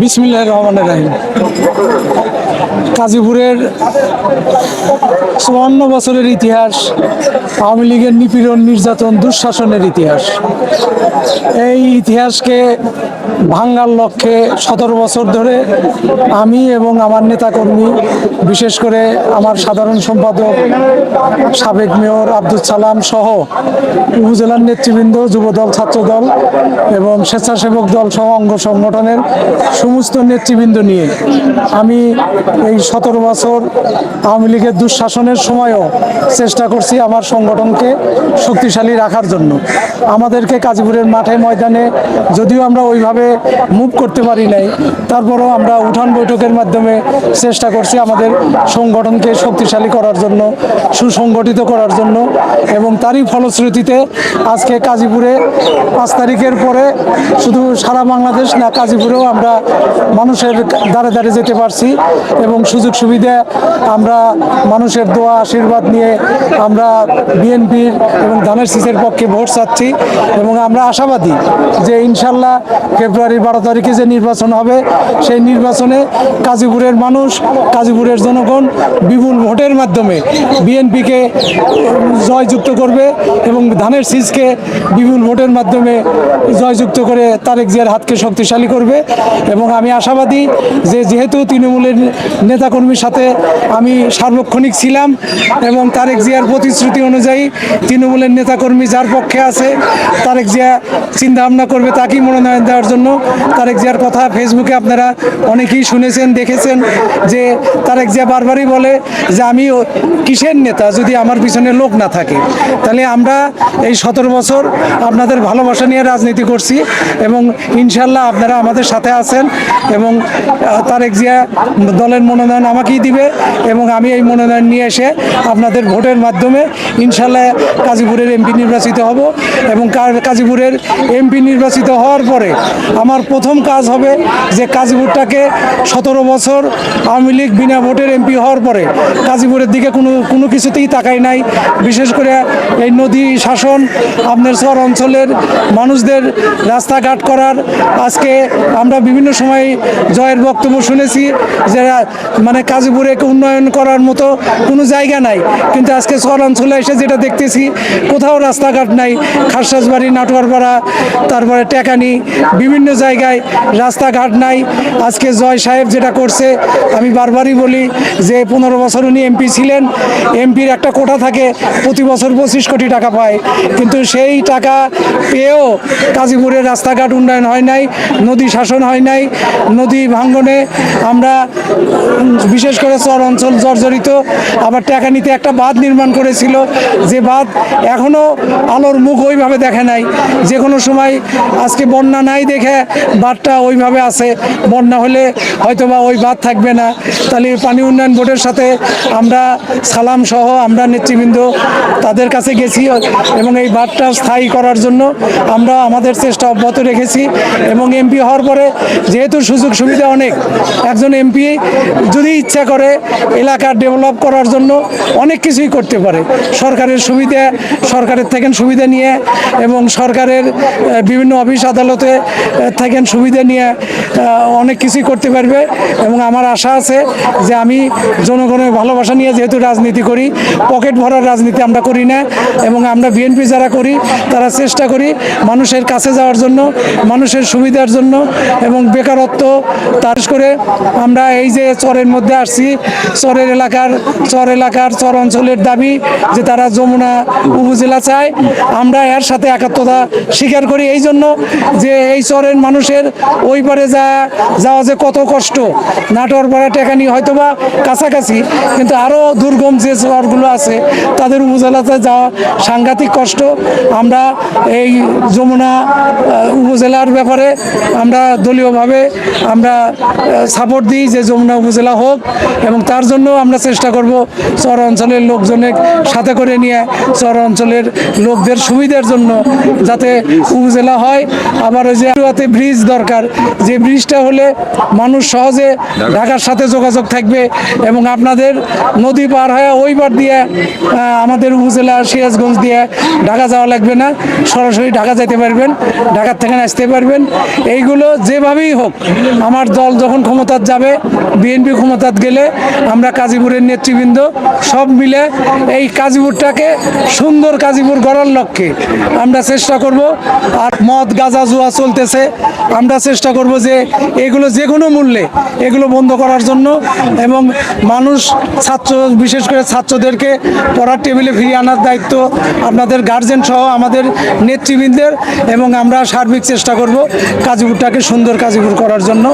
বিসমিল্লাহ রহমান রাহিম। কাজীপুরের চুয়ান্ন বছরের ইতিহাস, আওয়ামী লীগের নিপীড়ন, নির্যাতন, দুঃশাসনের ইতিহাস। এই ইতিহাসকে ভাঙ্গার লক্ষ্যে সতেরো বছর ধরে আমি এবং আমার নেতাকর্মী, বিশেষ করে আমার সাধারণ সম্পাদক, সাবেক মেয়র আব্দুল সালাম সহ উপজেলার নেতৃবৃন্দ, যুবদল, ছাত্রদল এবং স্বেচ্ছাসেবক দল সহ অঙ্গ সংগঠনের সমস্ত নেতৃবৃন্দ নিয়ে আমি এই সতেরো বছর আওয়ামী লীগের দুঃশাসনের সময়ও চেষ্টা করছি আমার সংগঠনকে শক্তিশালী রাখার জন্য। আমাদেরকে কাজীপুরের মাঠে ময়দানে যদিও আমরা ওইভাবে মুভ করতে পারি নাই, তারপরেও আমরা উঠান বৈঠকের মাধ্যমে চেষ্টা করছি আমাদের সংগঠনকে শক্তিশালী করার জন্য, সুসংগঠিত করার জন্য এবং তারই ফলশ্রুতিতে আজকে কাজীপুরে পাঁচ তারিখের পরে শুধু সারা বাংলাদেশ না, কাজীপুরেও আমরা মানুষের দ্বারে দ্বারে যেতে পারছি এবং সুযোগ সুবিধা আমরা মানুষের দোয়া, আশীর্বাদ নিয়ে আমরা বিএনপির এবং ধানের শীষের পক্ষে ভোট চাচ্ছি এবং আমরা আশাবাদী যে ইনশাল্লাহ ফেব্রুয়ারি বারো তারিখে যে নির্বাচন হবে, সেই নির্বাচনে কাজীপুরের মানুষ, কাজীপুরের জনগণ বিপুল ভোটের মাধ্যমে বিএনপিকে জয়যুক্ত করবে এবং ধানের শীষকে বিপুল ভোটের মাধ্যমে জয়যুক্ত করে তারেক জিয়ার হাতকে শক্তিশালী করবে এবং আমি আশাবাদী যে যেহেতু তৃণমূলের নেতাকর্মীর সাথে আমি সার্বক্ষণিক ছিলাম এবং তারেক জিয়ার প্রতিশ্রুতি অনুযায়ী তৃণমূলের নেতাকর্মী যার পক্ষে আছে, তারেক জিয়া চিন্তা ভাবনা করবে, তাকেই মনোনয়ন দেওয়ার জন্য। তারেক জিয়ার কথা ফেসবুকে আপনারা অনেকেই শুনেছেন, দেখেছেন যে তারেক জিয়া বারবারই বলে যে আমি কিসের নেতা যদি আমার পিছনে লোক না থাকে। তাহলে আমরা এই সতেরো বছর আপনাদের ভালোবাসা নিয়ে রাজনীতি করছি এবং ইনশাল্লাহ আপনারা আমাদের সাথে আছেন। এবং তারেক জিয়া দলের মনোনয়ন আমাকেই দিবে এবং আমি এই মনোনয়ন নিয়ে এসে আপনাদের ভোটের মাধ্যমে ইনশাল্লাহ কাজীপুরের এমপি নির্বাচিত হব এবং কাজীপুরের এমপি নির্বাচিত হওয়ার পরে আমার প্রথম কাজ হবে যে কাজীপুরটাকে সতেরো বছর আওয়ামী লীগ বিনা ভোটের এমপি হওয়ার পরে কাজীপুরের দিকে কোনো কোনো কিছুতেই তাকাই নাই। বিশেষ করে এই নদী শাসন, আপনার শহর অঞ্চলের মানুষদের রাস্তাঘাট করার, আজকে আমরা বিভিন্ন সময় জয়ের বক্তব্য শুনেছি যে মানে কাজীপুরে উন্নয়ন করার মতো কোনো জায়গা নাই। কিন্তু আজকে শহর অঞ্চলে এসে যেটা দেখতেছি, কোথাও রাস্তাঘাট নাই খাসাসবাড়ি নাটোয়ারপাড়া তারপরে টেকানি, বিভিন্ন জায়গায় রাস্তাঘাট নাই। আজকে জয় সাহেব যেটা করছে, আমি বারবারই বলি যে, পনেরো বছর উনি এমপি ছিলেন, এমপির একটা কোটা থাকে, প্রতি বছর পঁচিশ কোটি টাকা পায়। কিন্তু সেই টাকা পেয়েও কাজীপুরের রাস্তাঘাট উন্নয়ন হয় নাই, নদী শাসন হয় নাই নদী ভাঙ্গনে আমরা, বিশেষ করে চর অঞ্চল জর্জরিত, আবার টাকানিতে একটা বাঁধ নির্মাণ করেছিল। যে বাঁধ এখনও আলোর মুখ ওইভাবে দেখে নাই। যে কোনো সময় আজকে বন্যা নাই দেখে বাঁধটা ওইভাবে আছে। বন্যা হলে হয়তোবা ওই বাঁধ থাকবে না। তাহলে পানি উন্নয়ন বোর্ডের সাথে আমরা সালাম সহ আমরা নেতৃবৃন্দ তাদের কাছে গেছি এবং এই বাঁধটা স্থায়ী করার জন্য আমরা আমাদের চেষ্টা অব্যাহত রেখেছি এবং এমপি হওয়ার পরে যেহেতু সুযোগ সুবিধা অনেক একজন এমপি যদি ইচ্ছা করে এলাকা ডেভেলপ করার জন্য অনেক কিছুই করতে পারে। সরকারের সুবিধা সরকারের থেকে সুবিধা নিয়ে এবং সরকারের বিভিন্ন অফিস আদালতে আহ, থেকে সুবিধা নিয়ে অনেক কিছুই করতে পারবে এবং আমার আশা আছে যে আমি জনগণের ভালোবাসা নিয়ে যেহেতু রাজনীতি করি পকেট ভরার রাজনীতি আমরা করি না এবং আমরা বিএনপি যারা করি তারা চেষ্টা করি মানুষের কাছে যাওয়ার জন্য মানুষের সুবিধার জন্য এবং বেকারত্ব, তার করে আমরা এই যে চরের মধ্যে আসছি, চরের এলাকার, চর এলাকার, চর অঞ্চলের দাবি যে তারা যমুনা উপজেলা চায়, আমরা এর সাথে একাত্মতা স্বীকার করি। এই জন্য যে এই চরের মানুষের ওই পারে যা, যাওয়া যে কত কষ্ট, নাটোর পাড়া টেকানি হয়তোবা কাছাকাছি, কিন্তু আরও দুর্গম যে চরগুলো আছে, তাদের উপজেলাতে যাওয়া সাংঘাতিক কষ্ট। আমরা এই যমুনা উপজেলার ব্যাপারে আমরা দলীয়ভাবে আমরা সাপোর্ট দিই যে যমুনা উপজেলা হোক এবং তার জন্য আমরা চেষ্টা করব চর অঞ্চলের লোকজনের সাথে করে নিয়ে চর অঞ্চলের লোকদের সুবিধার জন্য যাতে উপজেলা হয়। আবার ওই যে ব্রিজ দরকার, যে ব্রিজটা হলে মানুষ সহজে ঢাকার সাথে যোগাযোগ থাকবে এবং আপনাদের নদী পার হয়ে ওই পার দিয়ে আমাদের উপজেলা সিরাজগঞ্জ দিয়ে ঢাকা যাওয়া লাগবে না। সরাসরি ঢাকা যেতে পারবেন, ঢাকার থেকে আসতে পারবেন। এইগুলো যেভাবেই হোক, আমার দল যখন ক্ষমতার যাবে, বিএনপি ক্ষমতার গেলে আমরা কাজীপুরের নেতৃবৃন্দ সব মিলে এই কাজীপুরটাকে সুন্দর কাজীপুর গড়ার লক্ষ্যে আমরা চেষ্টা করব। আর মদ, গাঁজা, জুয়া চলতেছে, আমরা চেষ্টা করব যে এগুলো যে কোনো মূল্যে এগুলো বন্ধ করার জন্য এবং মানুষ ছাত্র, বিশেষ করে ছাত্রদেরকে পড়ার টেবিলে ফিরিয়ে আনার দায়িত্ব আপনাদের গার্জেন সহ আমাদের নেতৃবৃন্দের এবং আমরা সার্বিক চেষ্টা করব কাজীপুরটাকে সুন্দর কাজীপুর করার জন্য।